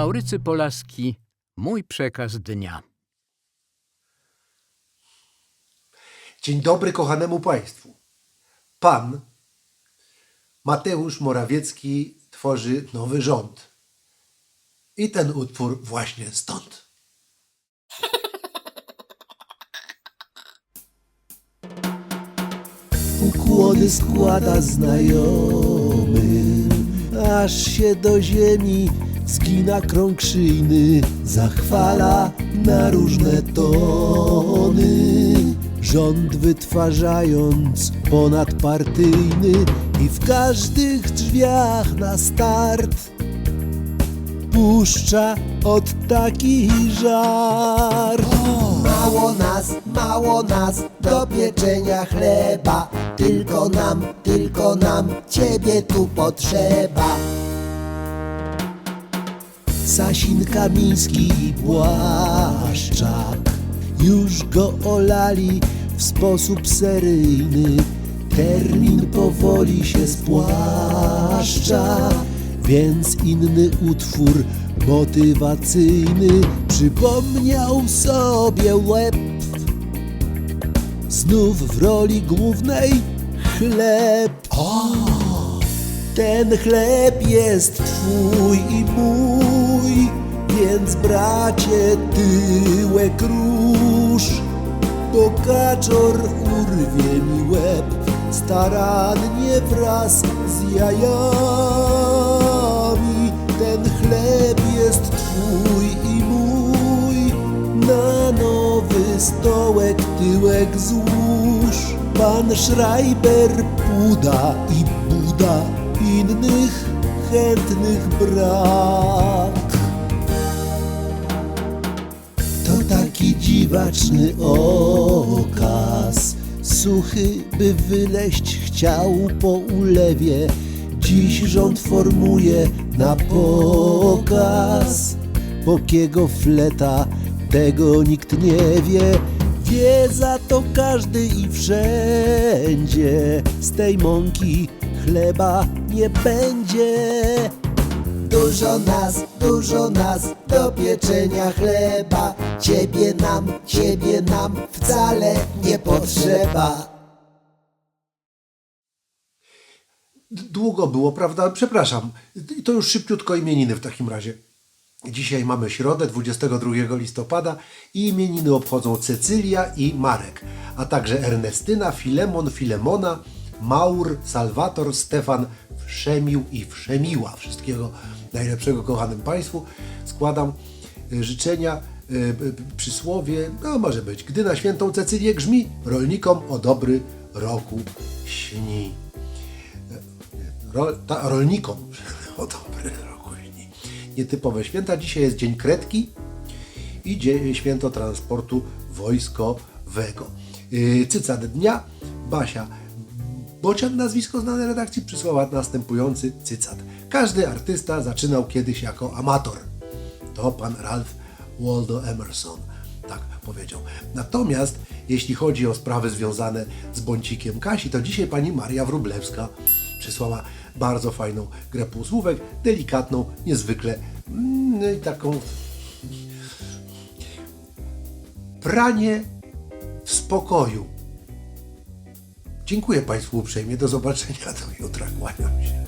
Maurycy Polaski, mój przekaz dnia. Dzień dobry kochanemu Państwu. Pan Mateusz Morawiecki tworzy nowy rząd. I ten utwór właśnie stąd. ukłony składa znajomym, aż się do ziemi zgina krąg szyjny, zachwala na różne tony. Rząd wytwarzając ponadpartyjny i w każdych drzwiach na start puszcza od taki żart. Mało nas, mało nas do pieczenia chleba. Tylko nam, tylko nam ciebie tu potrzeba. Sasin Kamiński i Błaszczak już go olali w sposób seryjny. Termin powoli się spłaszcza, więc inny utwór motywacyjny przypomniał sobie łeb. Znów w roli głównej chleb. Ten chleb jest twój i mój, więc bracie tyłek rusz, bo kaczor urwie mi łeb starannie wraz z jajami. Ten chleb jest twój i mój, na nowy stołek tyłek złóż. Pan Schreiber puda i buda, innych chętnych brak. Dziwaczny okaz, suchy by wyleść chciał po ulewie. Dziś rząd formuje na pokaz, pokiego fleta tego nikt nie wie. Wie za to każdy i wszędzie, z tej mąki chleba nie będzie. Dużo nas, dużo nas do pieczenia chleba. Ciebie nam, ciebie nam wcale nie potrzeba. Długo było, prawda? Przepraszam. To już szybciutko imieniny w takim razie. Dzisiaj mamy środę, 22 listopada i imieniny obchodzą Cecylia i Marek, a także Ernestyna, Filemon, Filemona, Maur, Salwator, Stefan, Wszemił i Wszemiła. Wszystkiego najlepszego kochanym Państwu. Składam y, życzenia, y, y, przysłowie, no może być, gdy na świętą Cecylię grzmi, rolnikom o dobry roku śni ta, rolnikom o dobry roku śni. Nietypowe święta. Dzisiaj jest Dzień Kredki i dzie, Święto Transportu Wojskowego. Cycat dnia. Basia Bocian, nazwisko znane redakcji, przysłała następujący cytat. Każdy artysta zaczynał kiedyś jako amator. To pan Ralph Waldo Emerson tak powiedział. Natomiast jeśli chodzi o sprawy związane z bącikiem Kasi, to dzisiaj pani Maria Wróblewska przysłała bardzo fajną grę półsłówek, delikatną, niezwykle mm, i taką pranie w spokoju. Dziękuję Państwu uprzejmie. Do zobaczenia do jutra. Kłaniam się.